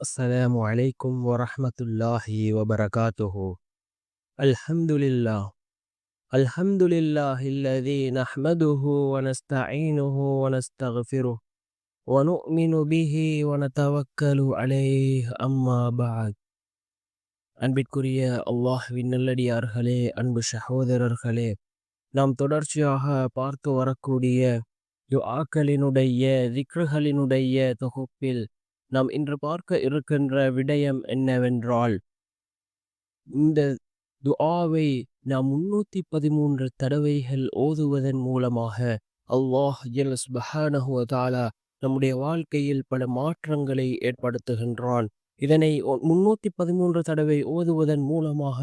السلام عليكم ورحمة الله وبركاته الحمد لله الحمد لله الذي نحمده ونستعينه ونستغفره ونؤمن به ونتوكل عليه أما بعد அன்பிற்குரிய அல்லாஹ்வின் நல்லடியார்களே அன்பு சகோதரர்களே நாம் தொடர்ச்சியாக பார்த்து வரக்கூடிய துஆக்களினுடைய திக்ருகளினுடைய தொகுப்பில் நாம் இன்று பார்க்க இருக்கின்ற விடயம் என்னவென்றால் இந்த துஆவை நாம் முன்னூத்தி பதிமூன்று தடவைகள் ஓதுவதன் மூலமாக அல்லாஹ் ஜல் சுபஹானஹு நம்முடைய வாழ்க்கையில் பல மாற்றங்களை ஏற்படுத்துகின்றான். இதனை முன்னூத்தி பதிமூன்று தடவை ஓதுவதன் மூலமாக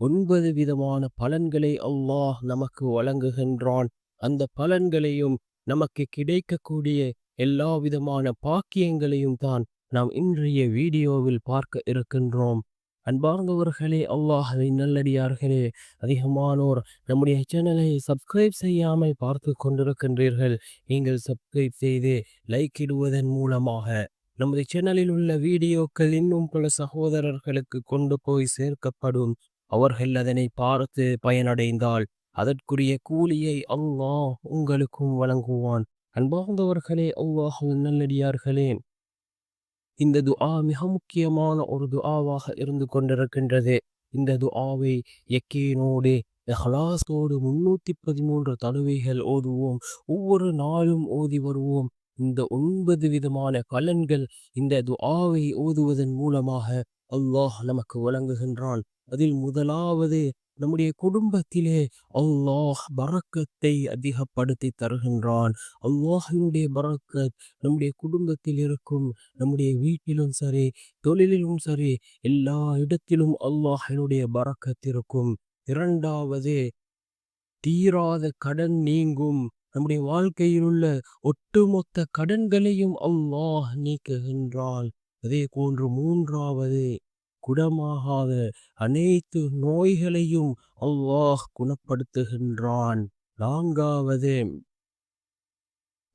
ஒன்பது விதமான பலன்களை அல்லாஹ் நமக்கு வழங்குகின்றான். அந்த பலன்களையும் நமக்கு கிடைக்கக்கூடிய எல்லா விதமான பாக்கியங்களையும் தான் நாம் இன்றைய வீடியோவில் பார்க்க இருக்கின்றோம். அன்பார்ந்தவர்களே அல்லாஹவை நல்லடியார்களே. அதிகமானோர் நம்முடைய சேனலை சப்ஸ்கிரைப் செய்யாமல் பார்த்து கொண்டிருக்கின்றீர்கள். நீங்கள் சப்ஸ்கிரைப் செய்து லைக் இடுவதன் மூலமாக நமது சேனலில் உள்ள வீடியோக்கள் இன்னும் பல சகோதரர்களுக்கு கொண்டு போய் சேர்க்கப்படும். அவர்கள் அதனை பார்த்து பயனடைந்தால் அதற்குரிய கூலியை அல்லாஹ் உங்களுக்கும் வழங்குவான். அன்பார்ந்தவர்களே அல்லாஹுவின் நல்லடியார்களே. இந்த துஆ மிக முக்கியமான ஒரு துஆவாக இருந்து கொண்டிருக்கின்றது. இந்த துஆவை எக்கேனோடு ஹலாஸோடு முன்னூத்தி பதிமூன்று தடவைகள் ஓதுவோம். ஒவ்வொரு நாளும் ஓதி வருவோம். இந்த ஒன்பது விதமான கலன்கள் இந்த துஆவை ஓதுவதன் மூலமாக அல்லாஹ் நமக்கு வழங்குகின்றான். அதில் முதலாவது நம்முடைய குடும்பத்திலே அல்லாஹ் பறக்கத்தை அதிகப்படுத்தி தருகின்றான். அல்லாஹினுடைய பறக்கத் நம்முடைய குடும்பத்தில் இருக்கும் நம்முடைய வீட்டிலும் சரி தொழிலிலும் சரி எல்லா இடத்திலும் அல்லாஹினுடைய பறக்கத் இருக்கும். இரண்டாவது தீராத கடன் நீங்கும். நம்முடைய வாழ்க்கையில் உள்ள ஒட்டுமொத்த கடன்களையும் அல்லாஹ் நீக்குகின்றான். அதே போன்று மூன்றாவது குணமாகாத அனைத்து நோய்களையும் அல்லாஹ் குணப்படுத்துகின்றான். நான்காவது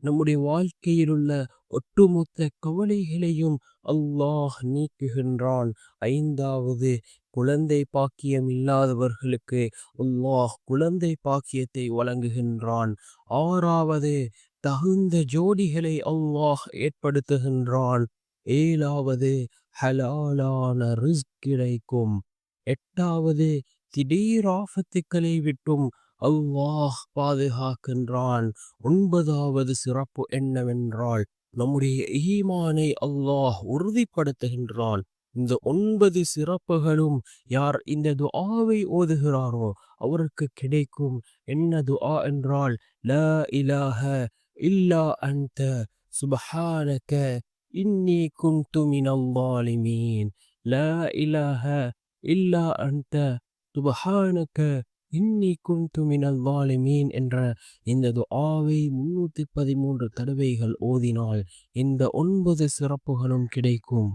நம்முடைய வாழ்க்கையில் உள்ள ஒட்டுமொத்த கவலைகளையும் அல்லாஹ் நீக்குகின்றான். ஐந்தாவது குழந்தை பாக்கியம் இல்லாதவர்களுக்கு அல்லாஹ் குழந்தை பாக்கியத்தை வழங்குகின்றான். ஆறாவது தகுந்த ஜோடிகளை அல்லாஹ் ஏற்படுத்துகின்றான். ஏழாவது ஹலாலான ரிஸ்க் கிடைக்கும். எட்டாவது திடீர் ஆபத்துக்களை விட்டும் அல்லாஹ் பாதுகாக்கின்றான். ஒன்பதாவது சிறப்பு என்னவென்றால் நம்முடைய ஈமானை அல்லாஹ் உறுதிப்படுத்துகின்றான். இந்த ஒன்பது சிறப்புகளும் யார் இந்த துஆவை ஓதுகிறாரோ அவருக்கு கிடைக்கும். என்ன துஆ என்றால் ல இலாஹ இல்லா அந்த சுபஹானக. இன்னி குந்து மினல்லாலிமீன் லா இலாஹ இல்லா அந்த துபஹானக இன்னி குந்து மினல்லாலிமீன் என்ற இந்த துஆவை முன்னூற்றி பதிமூன்று தடவைகள் ஓதினால் இந்த ஒன்பது சிறப்புகளும் கிடைக்கும்.